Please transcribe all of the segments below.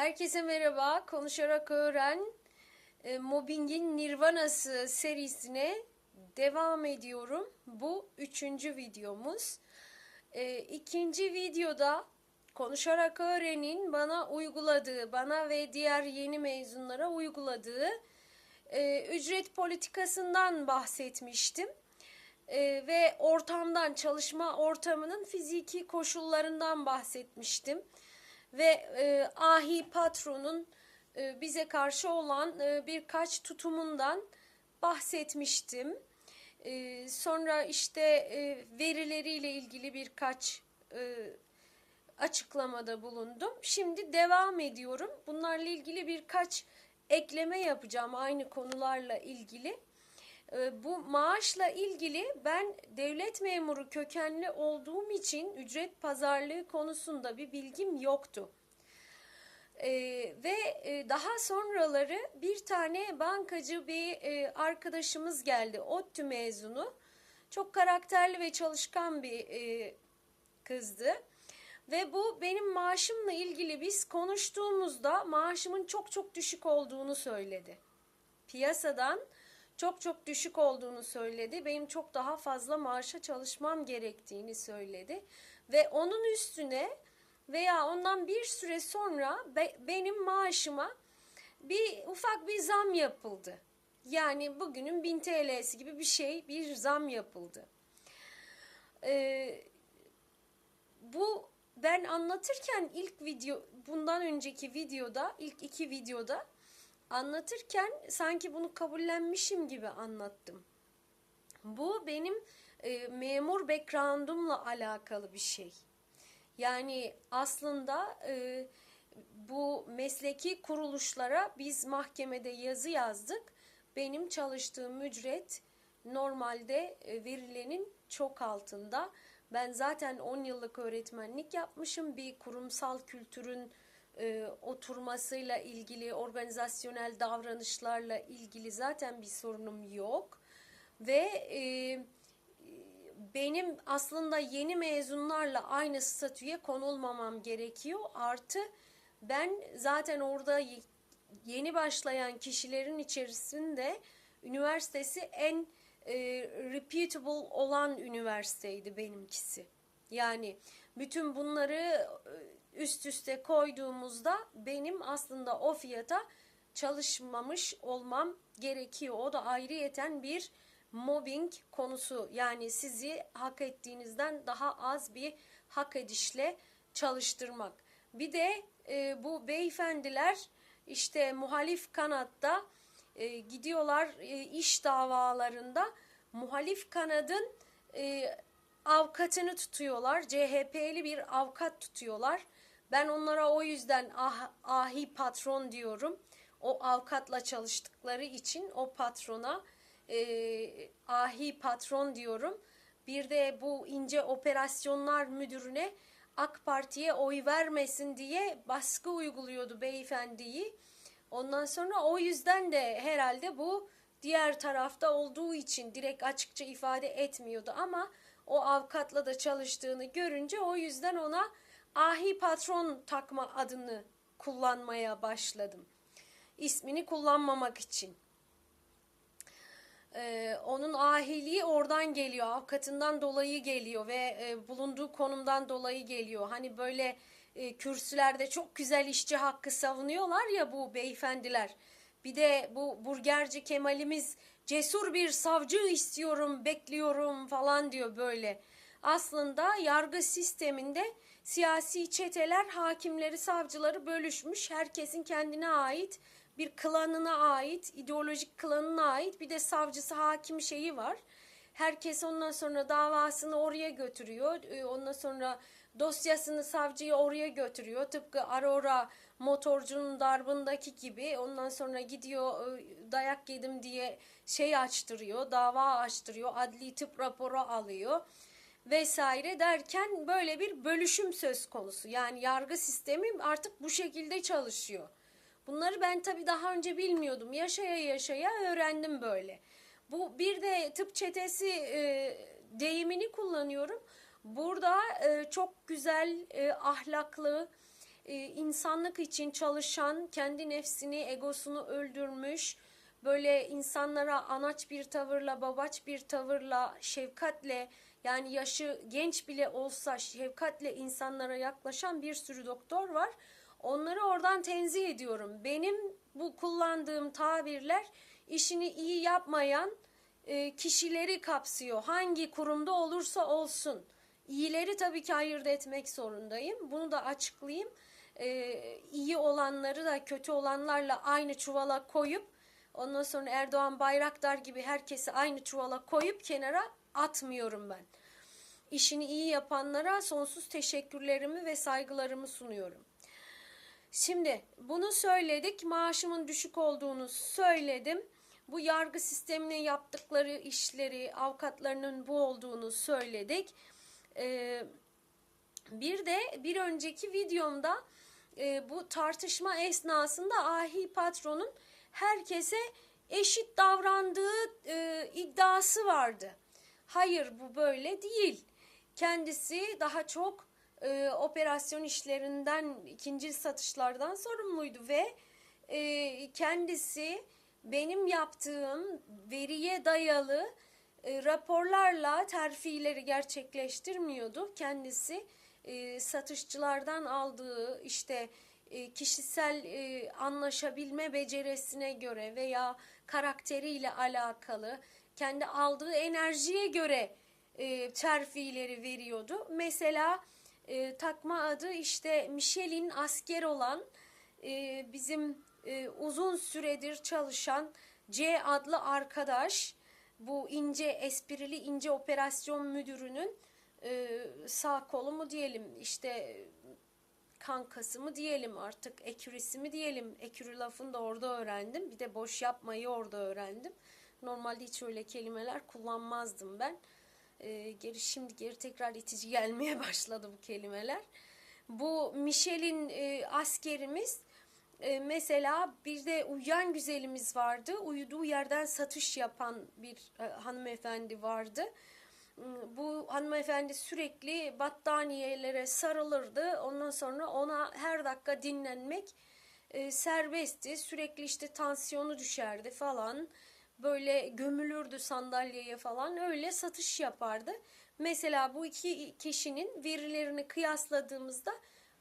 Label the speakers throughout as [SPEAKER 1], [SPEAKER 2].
[SPEAKER 1] Herkese merhaba. Konuşarak öğren e, mobbingin nirvanası serisine devam ediyorum. Bu üçüncü videomuz. E, ikinci videoda konuşarak öğrenin bana uyguladığı, bana ve diğer yeni mezunlara uyguladığı e, ücret politikasından bahsetmiştim. E, ve ortamdan, çalışma ortamının fiziki koşullarından bahsetmiştim ve e, ahi patronun e, bize karşı olan e, birkaç tutumundan bahsetmiştim. E, sonra işte e, verileriyle ilgili birkaç e, açıklamada bulundum. Şimdi devam ediyorum. Bunlarla ilgili birkaç ekleme yapacağım aynı konularla ilgili. E, bu maaşla ilgili ben devlet memuru kökenli olduğum için ücret pazarlığı konusunda bir bilgim yoktu. E, ve e, daha sonraları bir tane bankacı bir e, arkadaşımız geldi. ODTÜ mezunu. Çok karakterli ve çalışkan bir e, kızdı. Ve bu benim maaşımla ilgili biz konuştuğumuzda maaşımın çok çok düşük olduğunu söyledi. Piyasadan çok çok düşük olduğunu söyledi. Benim çok daha fazla maaşa çalışmam gerektiğini söyledi. Ve onun üstüne veya ondan bir süre sonra be, benim maaşıma bir ufak bir zam yapıldı. Yani bugünün 1000 TL'si gibi bir şey, bir zam yapıldı. Ee, bu ben anlatırken ilk video, bundan önceki videoda, ilk iki videoda anlatırken sanki bunu kabullenmişim gibi anlattım. Bu benim e, memur background'umla alakalı bir şey. Yani aslında e, bu mesleki kuruluşlara biz mahkemede yazı yazdık. Benim çalıştığım ücret normalde e, verilenin çok altında. Ben zaten 10 yıllık öğretmenlik yapmışım. Bir kurumsal kültürün e, oturmasıyla ilgili, organizasyonel davranışlarla ilgili zaten bir sorunum yok. Ve e, benim aslında yeni mezunlarla aynı statüye konulmamam gerekiyor. Artı ben zaten orada yeni başlayan kişilerin içerisinde üniversitesi en e, reputable olan üniversiteydi benimkisi. Yani bütün bunları üst üste koyduğumuzda benim aslında o fiyata çalışmamış olmam gerekiyor. O da ayrıyeten bir mobbing konusu. Yani sizi hak ettiğinizden daha az bir hak edişle çalıştırmak. Bir de e, bu beyefendiler işte muhalif kanatta e, gidiyorlar e, iş davalarında muhalif kanadın e, avukatını tutuyorlar. CHP'li bir avukat tutuyorlar. Ben onlara o yüzden ah, ahi patron diyorum. O avukatla çalıştıkları için o patrona e, ahi patron diyorum. Bir de bu ince operasyonlar müdürüne AK Parti'ye oy vermesin diye baskı uyguluyordu beyefendiyi. Ondan sonra o yüzden de herhalde bu diğer tarafta olduğu için direkt açıkça ifade etmiyordu ama o avukatla da çalıştığını görünce o yüzden ona ahi patron takma adını kullanmaya başladım. İsmini kullanmamak için. Ee, onun ahiliği oradan geliyor, avukatından dolayı geliyor ve e, bulunduğu konumdan dolayı geliyor. Hani böyle e, kürsülerde çok güzel işçi hakkı savunuyorlar ya bu beyefendiler. Bir de bu burgerci Kemal'imiz cesur bir savcı istiyorum, bekliyorum falan diyor böyle. Aslında yargı sisteminde siyasi çeteler hakimleri, savcıları bölüşmüş. Herkesin kendine ait bir klanına ait, ideolojik klanına ait bir de savcısı hakim şeyi var. Herkes ondan sonra davasını oraya götürüyor. Ee, ondan sonra dosyasını savcıya oraya götürüyor. Tıpkı Aurora motorcunun darbındaki gibi ondan sonra gidiyor e, dayak yedim diye şey açtırıyor, dava açtırıyor, adli tıp raporu alıyor vesaire derken böyle bir bölüşüm söz konusu. Yani yargı sistemi artık bu şekilde çalışıyor. Bunları ben tabii daha önce bilmiyordum. Yaşaya yaşaya öğrendim böyle. Bu bir de tıp çetesi e, deyimini kullanıyorum. Burada e, çok güzel, e, ahlaklı, e, insanlık için çalışan, kendi nefsini, egosunu öldürmüş, böyle insanlara anaç bir tavırla, babaç bir tavırla, şefkatle yani yaşı genç bile olsa şefkatle insanlara yaklaşan bir sürü doktor var. Onları oradan tenzih ediyorum. Benim bu kullandığım tabirler işini iyi yapmayan e, kişileri kapsıyor. Hangi kurumda olursa olsun. İyileri tabii ki ayırt etmek zorundayım. Bunu da açıklayayım. E, iyi olanları da kötü olanlarla aynı çuvala koyup ondan sonra Erdoğan Bayraktar gibi herkesi aynı çuvala koyup kenara atmıyorum ben. İşini iyi yapanlara sonsuz teşekkürlerimi ve saygılarımı sunuyorum. Şimdi bunu söyledik. Maaşımın düşük olduğunu söyledim. Bu yargı sistemine yaptıkları işleri, avukatlarının bu olduğunu söyledik. Ee, bir de bir önceki videomda e, bu tartışma esnasında ahi patronun herkese eşit davrandığı e, iddiası vardı. Hayır bu böyle değil. Kendisi daha çok e, operasyon işlerinden, ikinci satışlardan sorumluydu ve e, kendisi benim yaptığım veriye dayalı e, raporlarla terfileri gerçekleştirmiyordu. Kendisi e, satışçılardan aldığı işte e, kişisel e, anlaşabilme becerisine göre veya karakteriyle alakalı kendi aldığı enerjiye göre e, terfileri veriyordu. Mesela e, takma adı işte Michelin asker olan e, bizim e, uzun süredir çalışan C adlı arkadaş bu ince esprili ince operasyon müdürünün e, sağ kolu mu diyelim işte kankası mı diyelim artık ekürisi mi diyelim. Ekürü lafını da orada öğrendim. Bir de boş yapmayı orada öğrendim. Normalde hiç öyle kelimeler kullanmazdım ben. E, geri şimdi geri tekrar itici gelmeye başladı bu kelimeler. Bu Michelin e, askerimiz e, mesela bir de uyuyan güzelimiz vardı. Uyuduğu yerden satış yapan bir e, hanımefendi vardı. Bu hanımefendi sürekli battaniyelere sarılırdı. Ondan sonra ona her dakika dinlenmek e, serbestti. Sürekli işte tansiyonu düşerdi falan. Böyle gömülürdü sandalyeye falan. Öyle satış yapardı. Mesela bu iki kişinin verilerini kıyasladığımızda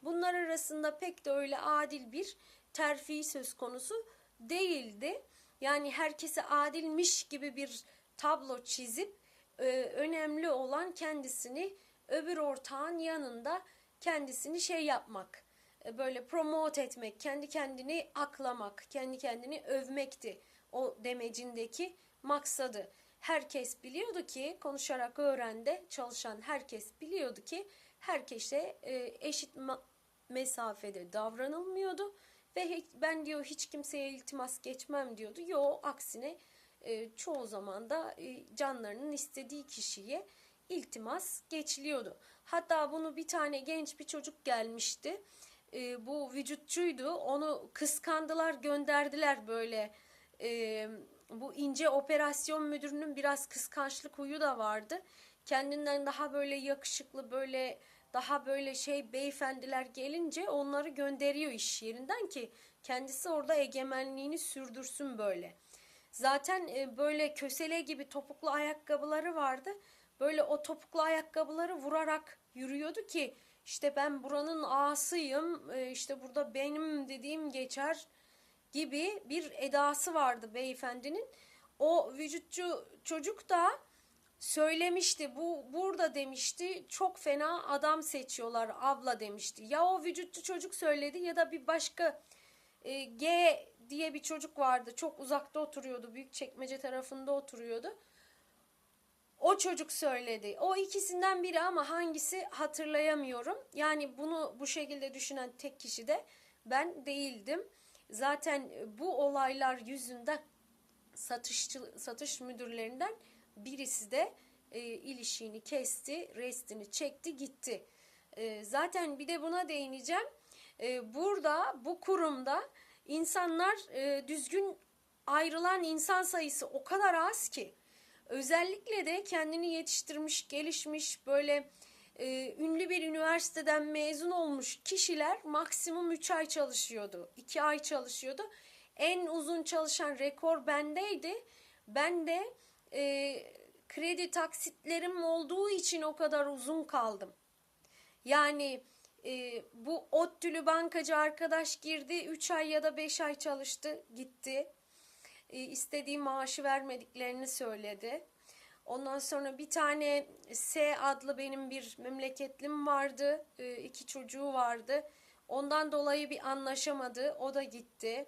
[SPEAKER 1] bunlar arasında pek de öyle adil bir terfi söz konusu değildi. Yani herkese adilmiş gibi bir tablo çizip e, önemli olan kendisini öbür ortağın yanında kendisini şey yapmak, e, böyle promote etmek, kendi kendini aklamak, kendi kendini övmekti o demecindeki maksadı. Herkes biliyordu ki konuşarak öğrende çalışan herkes biliyordu ki herkese e, eşit mesafede davranılmıyordu ve hiç, ben diyor hiç kimseye iltimas geçmem diyordu. Yo aksine e, çoğu zaman da e, canlarının istediği kişiye iltimas geçiliyordu. Hatta bunu bir tane genç bir çocuk gelmişti. E, bu vücutçuydu. Onu kıskandılar gönderdiler böyle. E, bu ince operasyon müdürünün biraz kıskançlık huyu da vardı. Kendinden daha böyle yakışıklı böyle daha böyle şey beyefendiler gelince onları gönderiyor iş yerinden ki kendisi orada egemenliğini sürdürsün böyle. Zaten e, böyle kösele gibi topuklu ayakkabıları vardı. Böyle o topuklu ayakkabıları vurarak yürüyordu ki işte ben buranın ağasıyım e, işte burada benim dediğim geçer gibi bir edası vardı beyefendinin. O vücutçu çocuk da söylemişti. Bu burada demişti. Çok fena adam seçiyorlar abla demişti. Ya o vücutçu çocuk söyledi ya da bir başka e, G diye bir çocuk vardı. Çok uzakta oturuyordu. Büyük çekmece tarafında oturuyordu. O çocuk söyledi. O ikisinden biri ama hangisi hatırlayamıyorum. Yani bunu bu şekilde düşünen tek kişi de ben değildim. Zaten bu olaylar yüzünden satışçı satış müdürlerinden birisi de e, ilişiğini kesti, restini çekti, gitti. E, zaten bir de buna değineceğim. E, burada bu kurumda insanlar e, düzgün ayrılan insan sayısı o kadar az ki özellikle de kendini yetiştirmiş, gelişmiş böyle e, ünlü bir üniversiteden mezun olmuş kişiler maksimum 3 ay çalışıyordu. 2 ay çalışıyordu. En uzun çalışan rekor bendeydi. Ben de e, kredi taksitlerim olduğu için o kadar uzun kaldım. Yani e, bu ODTÜ'lü bankacı arkadaş girdi 3 ay ya da 5 ay çalıştı gitti. E, istediği maaşı vermediklerini söyledi. Ondan sonra bir tane S adlı benim bir memleketlim vardı. E, iki çocuğu vardı. Ondan dolayı bir anlaşamadı. O da gitti.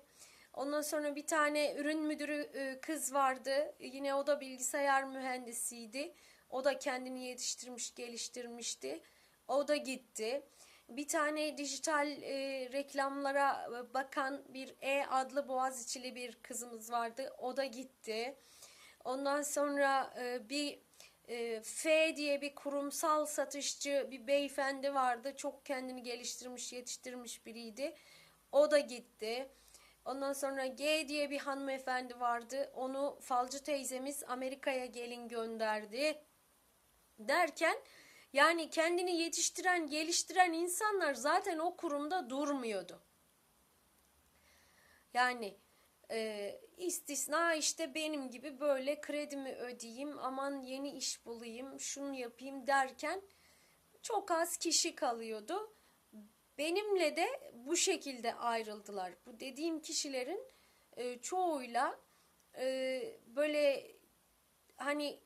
[SPEAKER 1] Ondan sonra bir tane ürün müdürü e, kız vardı. Yine o da bilgisayar mühendisiydi. O da kendini yetiştirmiş, geliştirmişti. O da gitti. Bir tane dijital e, reklamlara bakan bir E adlı Boğaziçi'li bir kızımız vardı. O da gitti. Ondan sonra e, bir e, F diye bir kurumsal satışçı bir beyefendi vardı. Çok kendini geliştirmiş, yetiştirmiş biriydi. O da gitti. Ondan sonra G diye bir hanımefendi vardı. Onu falcı teyzemiz Amerika'ya gelin gönderdi. Derken yani kendini yetiştiren, geliştiren insanlar zaten o kurumda durmuyordu. Yani e, istisna işte benim gibi böyle kredimi ödeyeyim, aman yeni iş bulayım, şunu yapayım derken çok az kişi kalıyordu. Benimle de bu şekilde ayrıldılar. Bu dediğim kişilerin e, çoğuyla e, böyle hani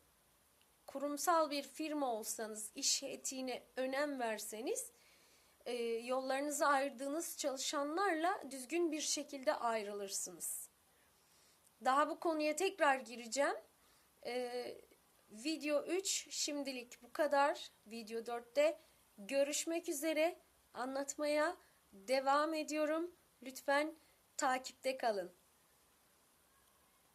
[SPEAKER 1] kurumsal bir firma olsanız, iş etiğine önem verseniz e, yollarınızı ayırdığınız çalışanlarla düzgün bir şekilde ayrılırsınız. Daha bu konuya tekrar gireceğim. E, video 3 şimdilik bu kadar. Video 4'te görüşmek üzere anlatmaya devam ediyorum. Lütfen takipte kalın.